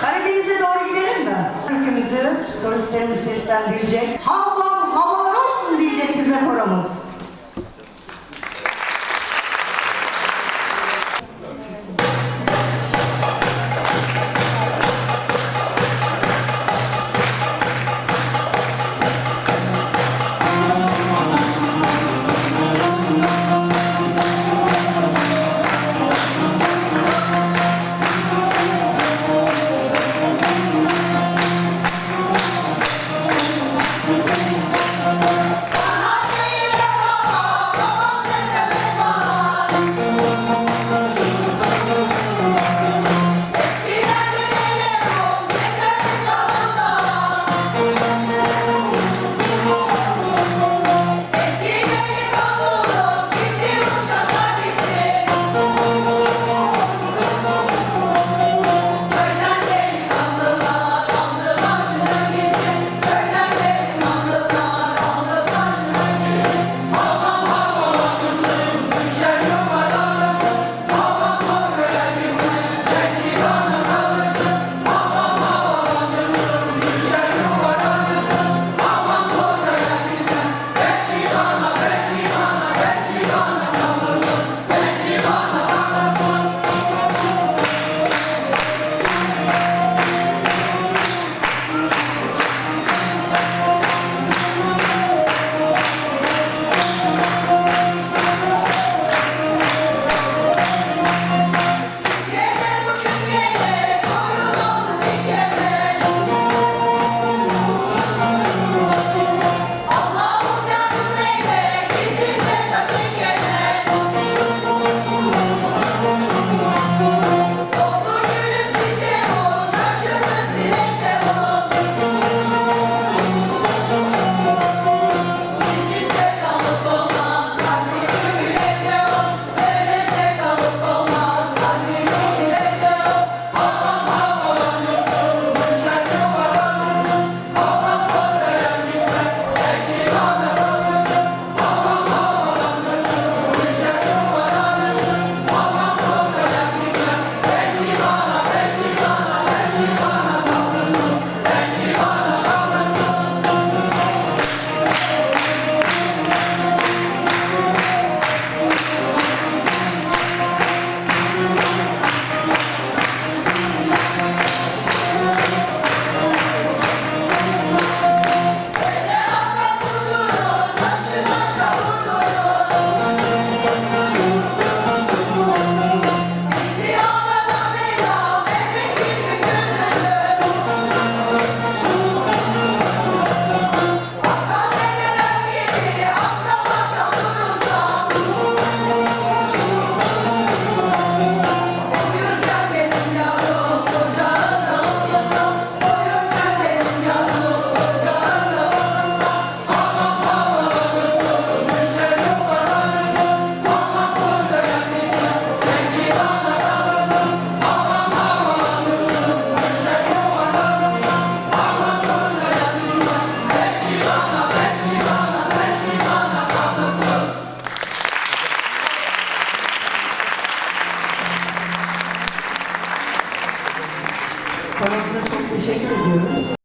Karadeniz'e doğru gidelim mi? Türkümüzü solistlerimiz seslendirecek. Havam havalar olsun diyecek bize koromuz. Paramıza çok teşekkür ediyoruz.